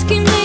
asking me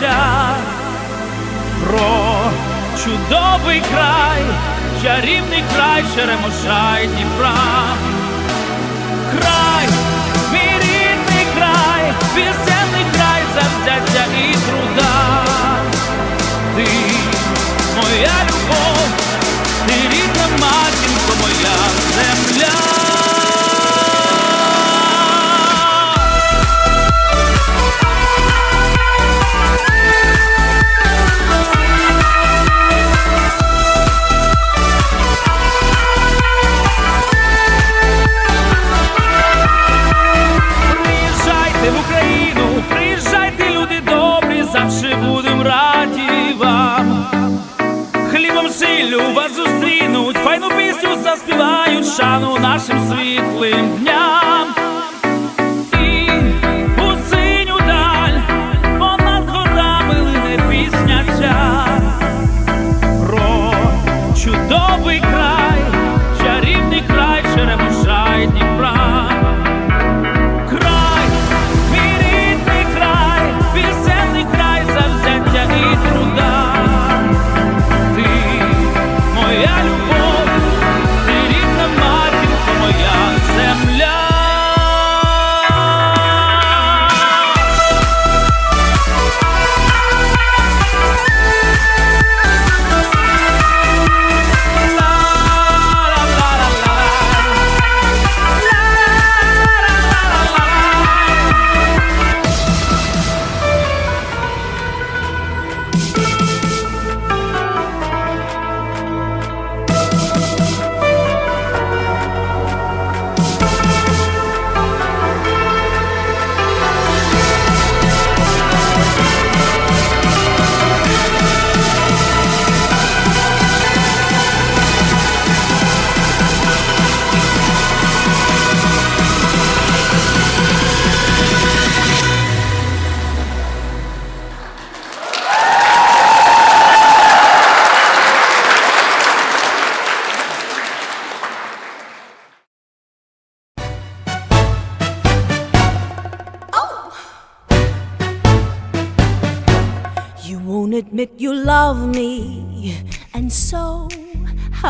життя, про чудовий край, чарівний край, Черемоша і Дніпра, край, мій рідний край, пісенний край завзяття і труда. Світлим дням.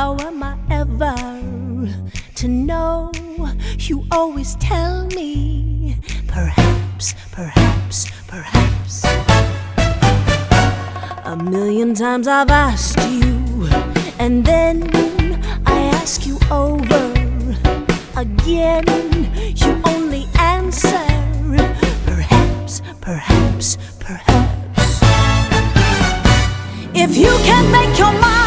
How am I ever to know? You always tell me, perhaps, perhaps, perhaps. A million times I've asked you, and then I ask you over again. You only answer, perhaps, perhaps, perhaps. If you can make your mind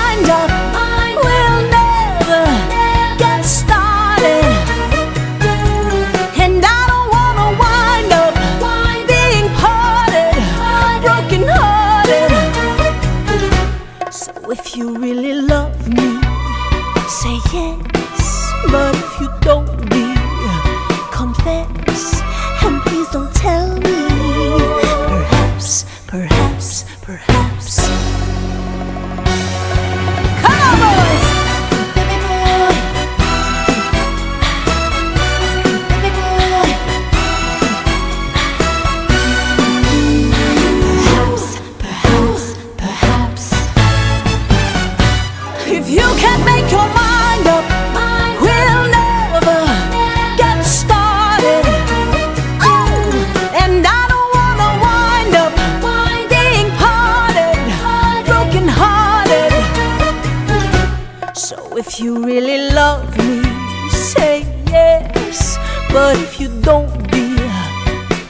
if you really love me, say yes. But if you don't, be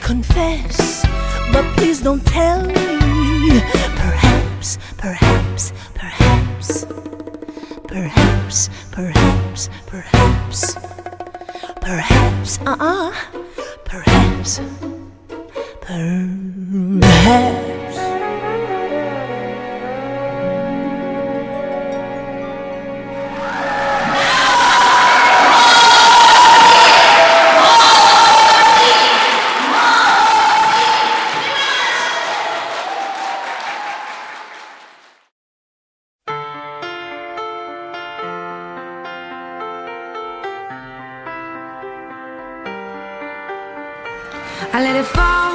confess. But please don't tell me. Perhaps, perhaps, perhaps. Perhaps, perhaps, perhaps. Perhaps, uh uh. Perhaps. I let it fall,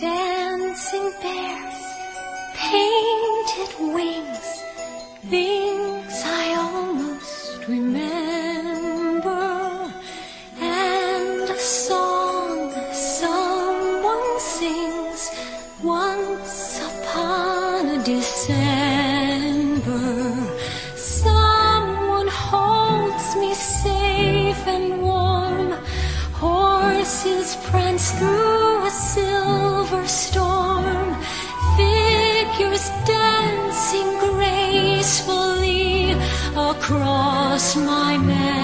dancing bears, painted wings, things. Across my memory.